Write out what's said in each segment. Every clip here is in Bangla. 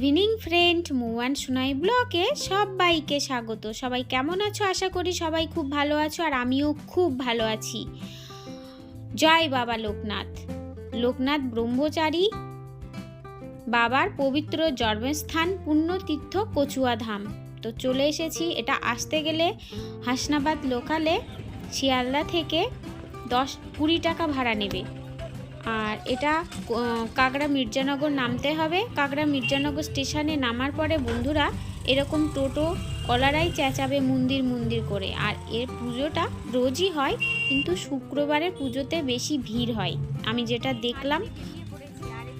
মৌ অ্যান্ড সুনাই ব্লকে সবাইকে স্বাগত। সবাই কেমন আছো? আশা করি সবাই খুব ভালো আছো আর আমিও খুব ভালো আছি। জয় বাবা লোকনাথ। লোকনাথ ব্রহ্মচারী বাবার পবিত্র জন্মস্থান পুণ্যতীর্থ কচুয়া ধাম তো চলে এসেছি। এটা আসতে গেলে হাসনাবাদ লোকালে শিয়ালদা থেকে দশ কুড়ি টাকা ভাড়া নেবে। আর এটা কাকড়া মির্জানগর নামতে হবে। কাকড়া মির্জানগর স্টেশনে নামার পরে বন্ধুরা এরকম টোটো কলারাই চেঁচাবে মন্দির মন্দির করে। আর এর পুজোটা রোজই হয়, কিন্তু শুক্রবারের পুজোতে বেশি ভিড় হয়। আমি যেটা দেখলাম,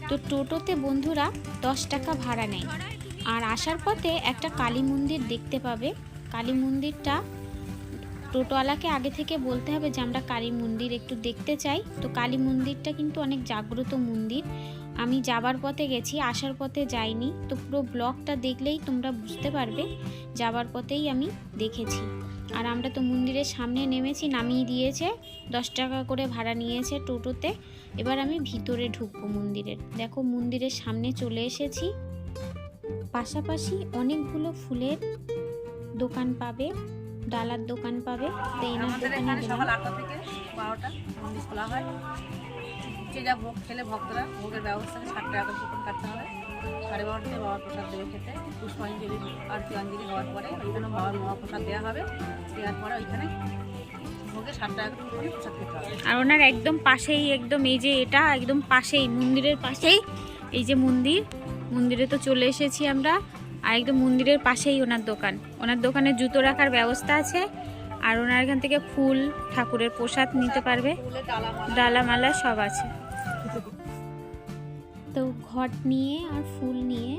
তো টোটোতে বন্ধুরা দশ টাকা ভাড়া নেয়। আর আসার পথে একটা কালী মন্দির দেখতে পাবে। কালী মন্দিরটা টোটোওয়ালাকে আগে থেকে বলতে হবে যে আমরা কালী মন্দির একটু দেখতে চাই। তো কালী মন্দিরটা কিন্তু অনেক জাগ্রত মন্দির। আমি যাবার পথে গেছি, আসার পথে যাইনি। তো পুরো ব্লগটা দেখলেই তোমরা বুঝতে পারবে, যাবার পথেই আমি দেখেছি। আর আমরা তো মন্দিরের সামনে নেমেছি, নামিয়ে দিয়েছে, দশ টাকা করে ভাড়া নিয়েছে টোটোতে। এবার আমি ভিতরে ঢুকবো মন্দিরের। দেখো মন্দিরের সামনে চলে এসেছি। পাশাপাশি অনেকগুলো ফুলের দোকান পাবে। ডালার দোকান পাবে তো এনার আমাদের দোকানে এখানে সকাল আটটা থেকে বারোটা মন্দির খোলা হয়। যে যা ভোগ খেলে ভক্তরা ভোগের ব্যবস্থা ষাট টাকা করে কাটতে হবে। সাড়ে বারোটাতে বাবার প্রসাদ দেবে খেতে। পুষ্পাঞ্জলি আরতি অঞ্জলি হওয়ার পরে ওইখানে বাবার মহাপ্রসাদ দেওয়া হবে। দেওয়ার পরে ওইখানে আর ওনার একদম পাশেই একদম এই যে এটা একদম পাশেই মন্দিরের পাশেই এই যে মন্দির। মন্দিরে তো চলে এসেছি আমরা। আর একদম মন্দিরের পাশেই ওনার দোকান। ওনার দোকানে জুতো রাখার ব্যবস্থা আছে, আর ওনার এখান থেকে ফুল, ঠাকুরের প্রসাদ নিতে পারবে। ডালা মালা ডালামালা সব আছে। তো ঘট নিয়ে আর ফুল নিয়ে,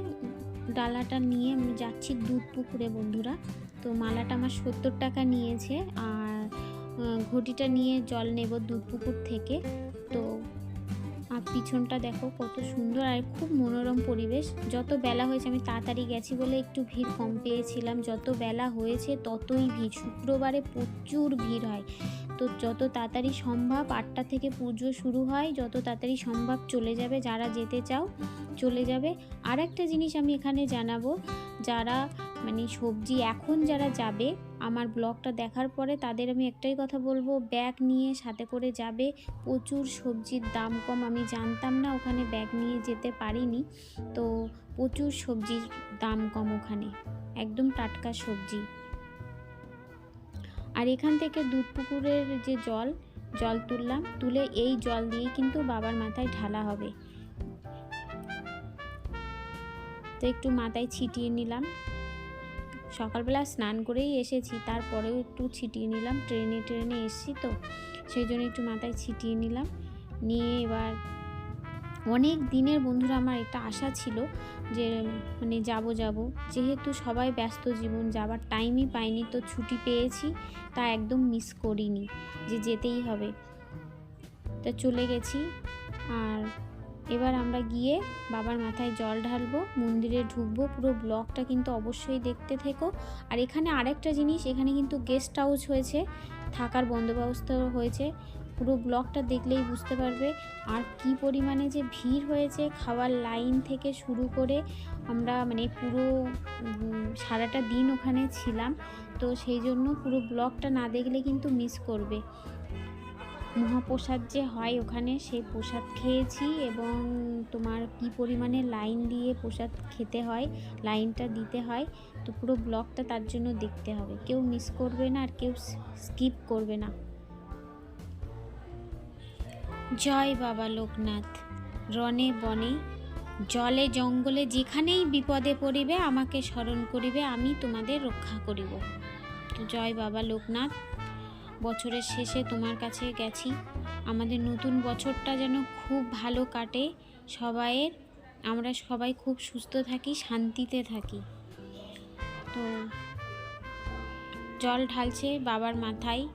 ডালাটা নিয়ে আমি যাচ্ছি দুধ পুকুরে, বন্ধুরা। তো মালাটা আমার সত্তর টাকা নিয়েছে, আর ঘটিটা নিয়ে জল নেব দুধ পুকুর থেকে। আর পিছনটা দেখো কত সুন্দর আর খুব মনোরম পরিবেশ। যত বেলা হয়েছে, আমি তাড়াতাড়ি গেছি বলে একটু ভিড় কম পেয়েছিলাম। যত বেলা হয়েছে, ততই ভিড়। শুক্রবারে প্রচুর ভিড় হয়। তো যত তাড়াতাড়ি সম্ভব আটটা থেকে পুজো শুরু হয়। যত তাড়াতাড়ি সম্ভব চলে যাবে, যারা যেতে চাও চলে যাবে। আর একটা জিনিস আমি এখানে জানাব, যারা মানে সবজি এখন যারা যাবে, আমার ব্লগটা দেখার পরে তাদের আমি একটাই কথা বলব, ব্যাগ নিয়ে সাথে করে যাবে। প্রচুর সবজির দাম কম, আমি জানতাম না ওখানে ব্যাগ নিয়ে যেতে পারিনি। তো প্রচুর সবজির দাম কম ওখানে, একদম টাটকা সবজি। আর এখান থেকে দুধ পুকুরের যে জল জল তুললাম, তুলে এই জল দিয়েই কিন্তু বাবার মাথায় ঢালা হবে। তো একটু মাথায় ছিটিয়ে নিলাম। সকালবেলা স্নান করেই এসেছি, তারপরেও একটু ছিটিয়ে নিলাম। ট্রেনে ট্রেনে এসেছি তো, সেই জন্য একটু মাথায় ছিটিয়ে নিলাম। নিয়ে এবার অনেক দিনের বন্ধুরা আমার একটা আশা ছিল যে মানে যাব যাব। যেহেতু সবাই ব্যস্ত জীবন, যাবার টাইমই পাইনি, তো ছুটি পেয়েছি, তা একদম মিস করিনি যে যেতেই হবে। তা চলে গেছি, আর এবার আমরা গিয়ে বাবার মাথায় জল ঢালবো, মন্দিরে ঢুকবো, পুরো ব্লগটা কিন্তু অবশ্যই দেখতে থেকো। আর এখানে আরেকটা জিনিস, এখানে কিন্তু গেস্ট হাউস হয়েছে, থাকার বন্দোবস্ত হয়েছে। পুরো ব্লগটা দেখলেই বুঝতে পারবে আর কি পরিমাণে যে ভিড় হয়েছে খাওয়ার লাইন থেকে শুরু করে আমরা মানে পুরো সারাটা দিন ওখানে ছিলাম। তো সেই জন্য পুরো ব্লগটা না দেখলে কিন্তু মিস করবে। মহাপ্রসাদ যে হয় ওখানে সেই প্রসাদ খেয়েছি এবং তোমার কি পরিমাণে লাইন দিয়ে প্রসাদ খেতে হয় লাইনটা দিতে হয়, তো পুরো ব্লগটা তার জন্য দেখতে হবে। কেউ মিস করবে না আর কেউ স্কিপ করবে না। জয় বাবা লোকনাথ রনে বনে, জলে জঙ্গলে যেখানেই বিপদে পড়িবে আমাকে স্মরণ করিবে, আমি তোমাদের রক্ষা করিব। তো জয় বাবা লোকনাথ বছরের শেষে তোমার কাছে গেছি। আমাদের নতুন বছরটা যেন খুব ভালো কাটে। সবাইয়ের, আমরা সবাই খুব সুস্থ থাকি, শান্তিতে থাকি। তো জল ঢালছে বাবার মাথায়।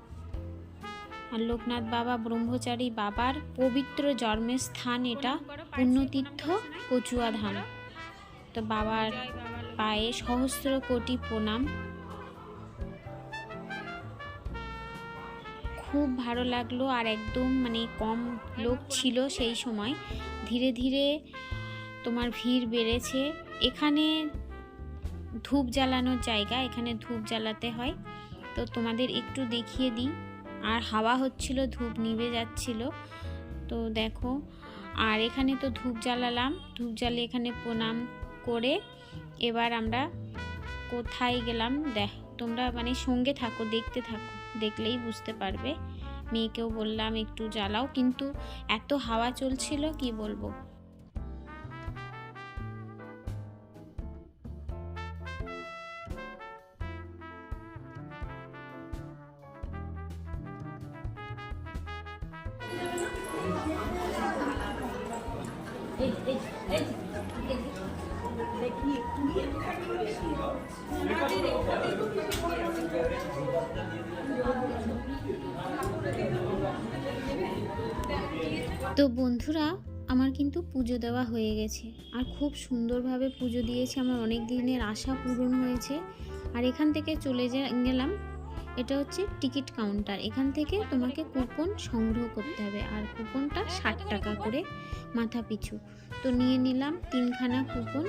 আর লোকনাথ বাবা, ব্রহ্মচারী বাবার পবিত্র জন্মের স্থান এটা, পুণ্যতীর্থ কচুয়া ধাম। তো বাবার পায়ে সহস্র কোটি প্রণাম। খুব ভালো লাগল আর একদম মানে কম লোক ছিল সেই সময়। ধীরে ধীরে তোমার ভিড় বেড়েছে। এখানে ধূপ জ্বালানোর জায়গা, এখানে ধূপ জ্বালাতে হয়। তো তোমাদের একটু দেখিয়ে দিই। আর হাওয়া হচ্ছিল, ধূপ নিভে যাচ্ছিল। তো দেখো, আর এখানে তো ধূপ জ্বালালাম। ধূপ জ্বালিয়ে এখানে প্রণাম করে এবার আমরা কোথায় গেলাম? দেখ, তোমরা মানে সঙ্গে থাকো, দেখতে থাকো। দেখলেই বুঝতে পারবে। মেয়েকেও বললাম একটু জ্বালাও। কিন্তু এত হাওয়া চলছিল কি বলব? তো বন্ধুরা, আমার কিন্তু পুজো দেওয়া হয়ে গেছে। আর খুব সুন্দরভাবে পুজো দিয়েছে। আমার অনেক দিনের আশা পূরণ হয়েছে। আর এখান থেকে চলে যা গেলাম, এটা হচ্ছে টিকিট কাউন্টার। এখান থেকে তোমাকে কুপন সংগ্রহ করতে হবে। আর কুপনটা ষাট টাকা করে মাথা পিছু তো নিয়ে নিলাম তিনখানা কুপন।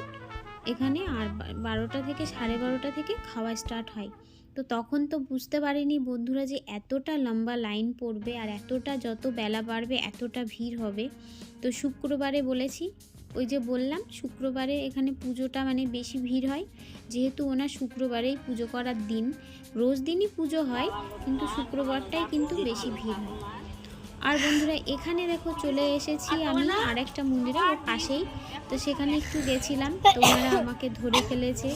এখানে আর বারোটা থেকে সাড়ে বারোটা থেকে খাওয়া স্টার্ট হয়। তো তখন তো বুঝতে পারিনি বন্ধুরা যে এতটা লম্বা লাইন পড়বে আর এতটা যত বেলা বাড়বে এতটা ভিড় হবে। তো শুক্রবারে বলেছি, ওই যে বললাম শুক্রবারে এখানে পুজোটা মানে বেশি ভিড় হয়। যেহেতু ওনার শুক্রবারেই পুজো করার দিন, রোজ দিনই পুজো হয়, কিন্তু শুক্রবারটাই কিন্তু বেশি ভিড় হয়। আর বন্ধুরা এখানে দেখো চলে এসেছি আমি আর একটা মন্দিরে ওর পাশেই। তো সেখানে একটু গেছিলাম তো ওনারা আমাকে ধরে ফেলেছে।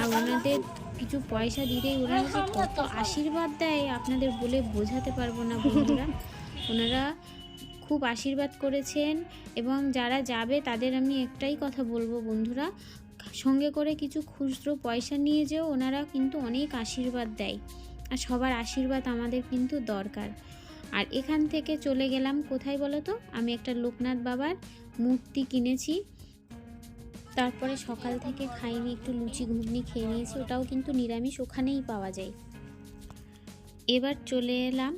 আর ওনাদের কিছু পয়সা দিলেই ওনারা যে কত আশীর্বাদ দেয় আপনাদের বলে বোঝাতে পারব না বন্ধুরা। ওনারা খুব আশীর্বাদ করেছেন এবং যারা যাবে তাদের আমি একটাই কথা বলব বন্ধুরা সঙ্গে করে কিছু খুচরো পয়সা নিয়ে যেও ওনারা কিন্তু অনেক আশীর্বাদ দেয়। আর সবার আশীর্বাদ আমাদের কিন্তু দরকার। আর এখান থেকে চলে গেলাম কোথায় বলো তো? আমি একটা লোকনাথ বাবার মূর্তি কিনেছি। তারপরে সকাল থেকে খাইনি, একটু লুচি ঘুগনি খেয়ে নিয়েছি, ওটাও কিন্তু নিরামিষ, ওখানেই পাওয়া যায়। এবার চলে এলাম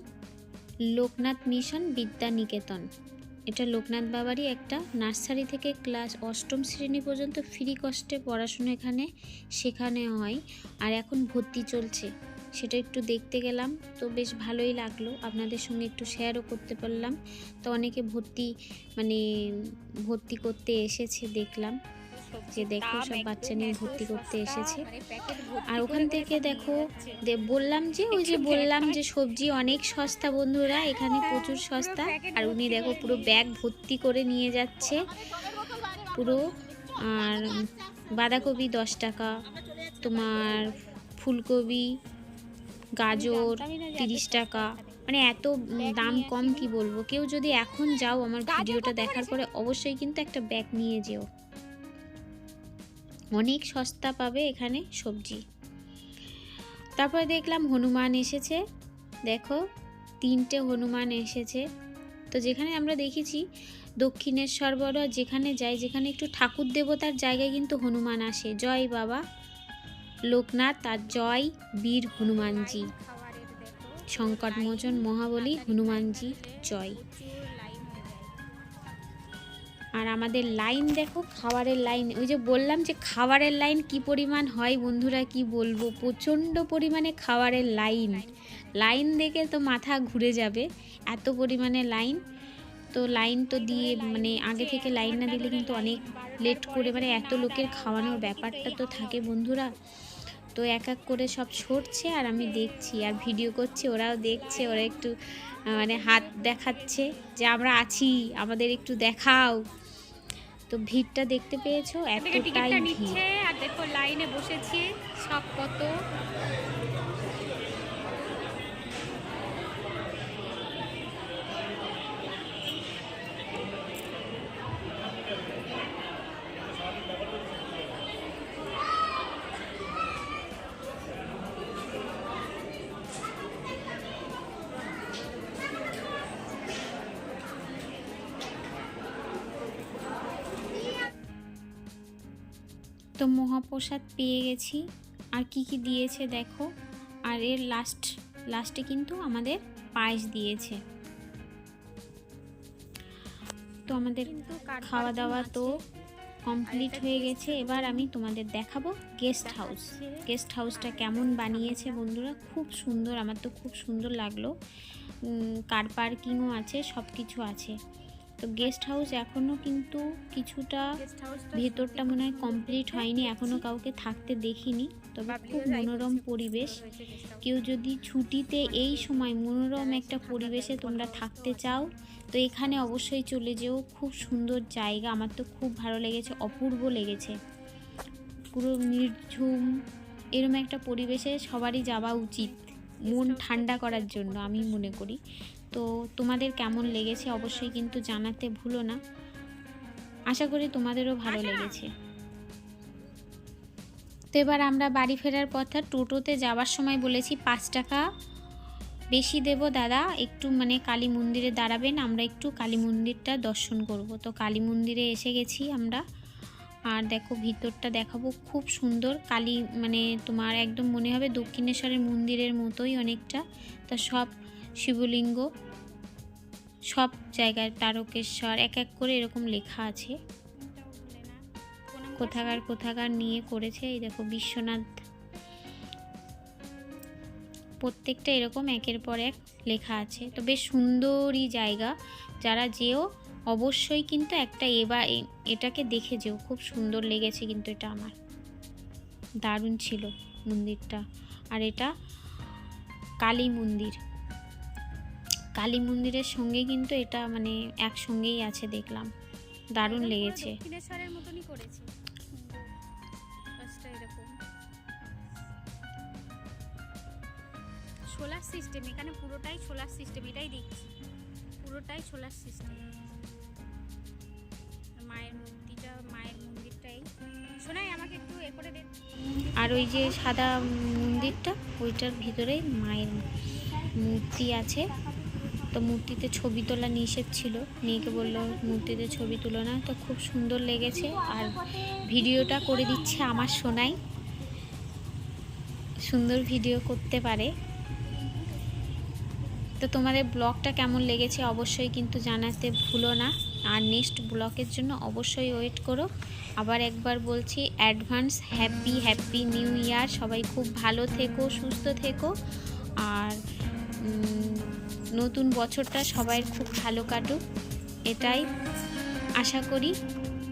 লোকনাথ মিশন বিদ্যা নিকেতন এটা লোকনাথ বাবারই একটা নার্সারি থেকে ক্লাস অষ্টম শ্রেণি পর্যন্ত ফ্রি কস্টে পড়াশুনো এখানে শেখানো হয়, আর এখন ভর্তি চলছে। সেটা একটু দেখতে গেলাম। তো বেশ ভালোই লাগল। আপনাদের সঙ্গে একটু শেয়ারও করতে পারলাম। তো অনেকে ভর্তি মানে ভর্তি করতে এসেছে দেখলাম। যে দেখো সব বাচ্চা নিয়ে ভর্তি করতে এসেছে। আর ওখান থেকে দেখো বললাম যে, ওই যে বললাম যে সবজি অনেক সস্তা বন্ধুরা, এখানে প্রচুর সস্তা। আর উনি দেখো পুরো ব্যাগ ভর্তি করে নিয়ে যাচ্ছে। পুরো, আর বাঁধাকপি দশ টাকা, তোমার ফুলকপি গাজর তিরিশ টাকা। মানে এত দাম কম কি বলব? কেউ যদি এখন যাও আমার ভিডিওটা দেখার পরে অবশ্যই কিন্তু একটা ব্যাগ নিয়ে যেও। অনেক সস্তা পাবে এখানে সবজি। তারপরে দেখলাম হনুমান এসেছে। দেখো তিনটে হনুমান এসেছে। তো যেখানে আমরা দেখেছি দক্ষিণেশ্বর বড় যেখানে যাই যেখানে একটু ঠাকুর দেবতার জায়গায় কিন্তু হনুমান আসে। জয় বাবা। লোকনাথ আর জয় বীর হনুমানজি। সংকটমোচন মহাবলী হনুমানজি জয়। আর আমাদের লাইন দেখো, খাবারের লাইন। ওই যে বললাম যে খাবারের লাইন কি পরিমাণ হয় বন্ধুরা, কি বলব? প্রচণ্ড পরিমাণে খাবারের লাইন। লাইন দেখে তো মাথা ঘুরে যাবে, এত পরিমাণে লাইন। তো লাইন তো দিয়ে মানে আগে থেকে লাইন না দিলে কিন্তু অনেক লেট করে মানে এত লোকের খাওয়ানোর ব্যাপারটা তো থাকে বন্ধুরা। তো এক এক করে সব ছড়ছে আর আমি দেখছি আর ভিডিও করছি ওরাও দেখছে ওরা একটু মানে হাত দেখাচ্ছে যে আমরা আছি আমাদের একটু দেখাও। তো ভিড়টা দেখতে পেয়েছ এতটাই ভিড়। আর দেখো লাইনে বসেছি সব কত। তো মহাপ্রসাদ পেয়ে গেছি। আর কি কি দিয়েছে দেখো। আর এর লাস্ট লাস্টে কিন্তু আমাদের পায়েস দিয়েছে। তো আমাদের খাওয়া দাওয়া। তো কমপ্লিট হয়ে গেছে। এবার আমি তোমাদের দেখাবো গেস্ট হাউস গেস্ট হাউসটা কেমন বানিয়েছে বন্ধুরা? খুব সুন্দর আমার তো খুব সুন্দর লাগল। কার পার্কিংও আছে সব কিছু আছে। তো গেস্ট হাউস এখনও কিন্তু কিছুটা ভেতরটা মনে হয় কমপ্লিট হয়নি এখনও কাউকে থাকতে দেখিনি। তবে খুব মনোরম পরিবেশ। কেউ যদি ছুটিতে এই সময় মনোরম একটা পরিবেশে তোমরা থাকতে চাও, তো এখানে অবশ্যই চলে যেও। খুব সুন্দর জায়গা, আমার তো খুব ভালো লেগেছে, অপূর্ব লেগেছে। পুরো নির্ঝুম, এরম একটা পরিবেশে সবারই যাওয়া উচিত, মন ঠান্ডা করার জন্য আমি মনে করি। তো তোমাদের কেমন লেগেছে অবশ্যই কিন্তু জানাতে ভুলো না। আশা করি তোমাদেরও ভালো লেগেছে। তো এবার আমরা বাড়ি ফেরার পথে টোটোতে যাওয়ার সময় বলেছি পাঁচ টাকা বেশি দেব দাদা একটু মানে কালী মন্দিরে দাঁড়াবেন আমরা একটু কালী মন্দিরটা দর্শন করব। তো কালী মন্দিরে এসে গেছি আমরা। আর দেখো ভিতরটা দেখাবো খুব সুন্দর কালী মানে তোমার একদম মনে হবে দক্ষিণেশ্বরের মন্দিরের মতোই অনেকটা। তা সব শিবলিঙ্গ, সব জায়গায় তারকেশ্বর, এক এক করে এরকম লেখা আছে। কোথাকার কোথাকার নিয়ে করেছে, এই দেখো বিশ্বনাথ। প্রত্যেকটা এরকম একের পর এক লেখা আছে। তো বেশ সুন্দরই জায়গা। যারা যেও, অবশ্যই কিন্তু একটা এবার এটাকে দেখে যেও। খুব সুন্দর লেগেছে কিন্তু এটা আমার। দারুণ ছিল মন্দিরটা। আর এটা কালী মন্দির। কালী মন্দিরের সঙ্গে কিন্তু এটা মানে একসঙ্গেই আছে দেখলাম। দারুণ লেগেছে। দক্ষিণেশ্বরের মতনই করেছে। কাজটা এরকম। সোলার সিস্টেম এখানে পুরোটাই সোলার সিস্টেম এটাই দেখছি। পুরোটাই সোলার সিস্টেম মায়ের মূর্তিটা মায়ের মন্দিরটাই। শোনাই আমাকে একটু এ করে দে। আর ওই যে সাদা মন্দিরটা ওইটার ভিতরে মায়ের মূর্তি আছে। তো মূর্তিতে ছবি তোলা নিষেধ ছিল। মেয়েকে বলল, মূর্তিতে ছবি তুলো না। তো খুব সুন্দর লেগেছে। আর ভিডিওটা করে দিচ্ছে আমার সোনাই। সুন্দর ভিডিও করতে পারে। তো তোমাদের ব্লগটা কেমন লেগেছে অবশ্যই কিন্তু জানাতে ভুলো না। আর নেক্সট ব্লগের জন্য অবশ্যই ওয়েট করো। আবার একবার বলছি, advance, happy happy new year. সবাই খুব ভালো থেকো, সুস্থ থেকো। আর নতুন বছরটা সবাই খুব ভালো কাটুক এটাই আশা করি।